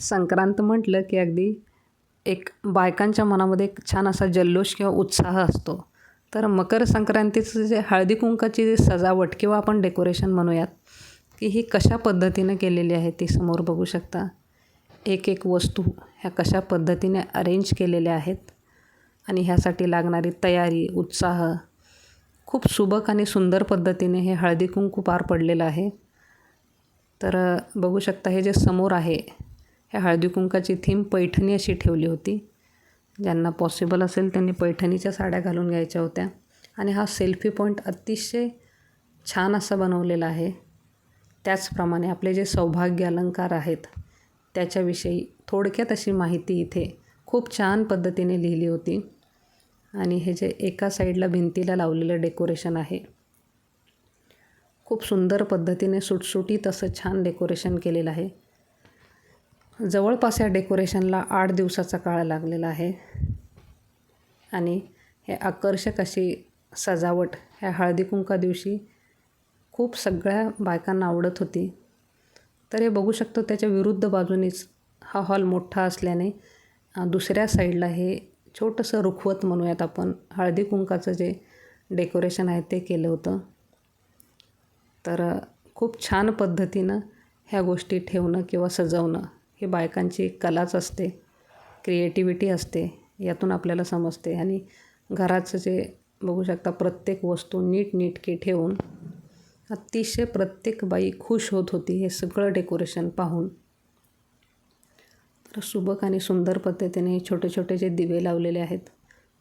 संक्रांत म्हटलं की अगदी एक बायकांच्या मनामध्ये एक छान असा जल्लोष किंवा उत्साह असतो. तर मकर संक्रांतीचं जे हळदी कुंकाची जी सजावट किंवा आपण डेकोरेशन म्हणूयात की ही कशा पद्धतीनं केलेली आहे ती समोर बघू शकता. एक एक वस्तू ह्या कशा पद्धतीने अरेंज केलेल्या आहेत आणि ह्यासाठी लागणारी तयारी उत्साह खूप सुबक आणि सुंदर पद्धतीने हे हळदी कुंकू पार पडलेलं आहे. तर बघू शकता हे जे समोर आहे ह्या हळदी कुंकाची थीम पैठणी अशी ठेवली होती. ज्यांना पॉसिबल असेल त्यांनी पैठणीच्या साड्या घालून घ्यायच्या होत्या. आणि हा सेल्फी पॉईंट अतिशय छान असा बनवलेला आहे. त्याचप्रमाणे आपले जे सौभाग्य अलंकार आहेत त्याच्याविषयी थोडक्यात अशी माहिती इथे खूप छान पद्धतीने लिहिली होती. आणि हे जे एका साईडला भिंतीला लावलेलं डेकोरेशन आहे खूप सुंदर पद्धतीने सुटसुटीत असं छान डेकोरेशन केलेलं आहे. जवळपास या डेकोरेशनला आठ दिवसाचा काळ लागलेला आहे. आणि हे आकर्षक अशी सजावट ह्या हळदी कुंका दिवशी खूप सगळ्या बायकांना आवडत होती. तर हे बघू शकतो त्याच्या विरुद्ध बाजूनीच हा हॉल मोठा असल्याने दुसऱ्या साईडला हे छोटंसं रुखवत म्हणूयात आपण हळदी कुंकाचं जे डेकोरेशन आहे ते केलं होतं. तर खूप छान पद्धतीनं ह्या गोष्टी ठेवणं किंवा सजवणं हे बायकांची कलाच असते. क्रिएटिव्हिटी असते. यातून आपल्याला समजते. आणि घराचं जे बघू शकता प्रत्येक वस्तू नीटनेटकी ठेवून अतिशय प्रत्येक बाई खुश होत होती हे सगळं डेकोरेशन पाहून. तर सुबक आणि सुंदर पद्धतीने छोटे छोटे जे दिवे लावलेले आहेत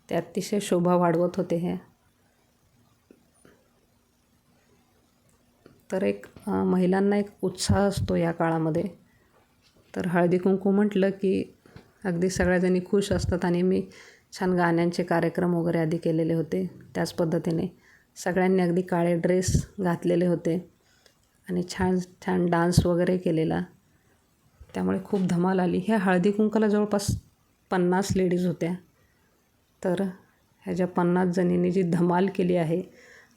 ते अतिशय शोभा वाढवत होते हे. तर एक महिलांना एक उत्साह असतो या काळामध्ये. तर हळदी कुंकू म्हटलं की अगदी सगळ्याजणी खुश असतात आणि मी छान गाण्यांचे कार्यक्रम वगैरे आधी केलेले होते. त्याच पद्धतीने सगळ्यांनी अगदी काळे ड्रेस घातलेले होते आणि छान छान डान्स वगैरे केलेला. त्यामुळे खूप धमाल आली. ह्या हळदी कुंकाला जवळपास पन्नास लेडीज होत्या. तर ह्या पन्नास जणींनी जी धमाल केली आहे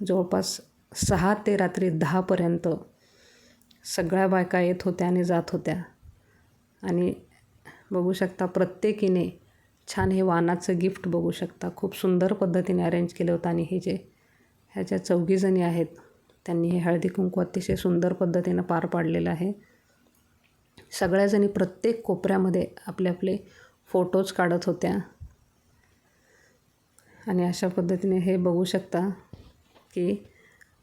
जवळपास सहा ते रात्री दहापर्यंत सगळ्या बायका येत होत्या आणि जात होत्या. आणि बघू शकता प्रत्येकीने छान हे वानाचं गिफ्ट बघू शकता. खूप सुंदर पद्धतीने अरेंज केलं होतं आणि हे जे ह्या ज्या चौघीजणी आहेत त्यांनी हे हळदी कुंकू अतिशय सुंदर पद्धतीनं पार पाडलेलं आहे. सगळ्याजणी प्रत्येक कोपऱ्यामध्ये आपले आपले फोटोज काढत होत्या. आणि अशा पद्धतीने हे बघू शकता की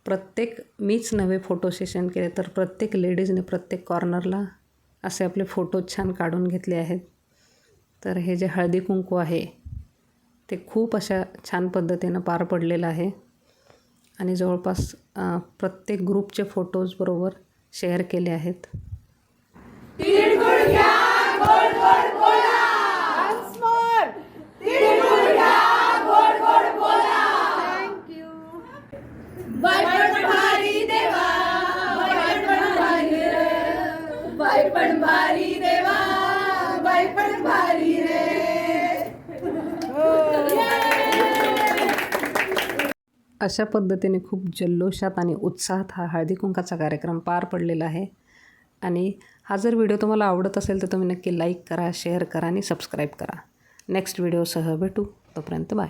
प्रत्येक मीच नवे फोटो सेशन केले तर प्रत्येक लेडीजने प्रत्येक कॉर्नरला असे आपले फोटो छान काढून घेतले आहेत. तर हे जे हळदी कुंकू आहे ते खूप अशा छान पद्धतीनं पार पडलेलं आहे. आणि जवळपास प्रत्येक ग्रुपचे फोटोजबरोबर शेअर केले आहेत. पण भारी देवा बाई पण भारी रे. अशा पद्धतीने खूप जल्लोषात आणि उत्साहात हा हळदी कुंकाचा कार्यक्रम पार पडलेला आहे. आणि हा जर व्हिडिओ तुम्हाला आवडत असेल तर तुम्ही नक्की लाईक करा शेअर करा आणि सबस्क्राईब करा. नेक्स्ट व्हिडिओसह भेटू. तोपर्यंत बाय.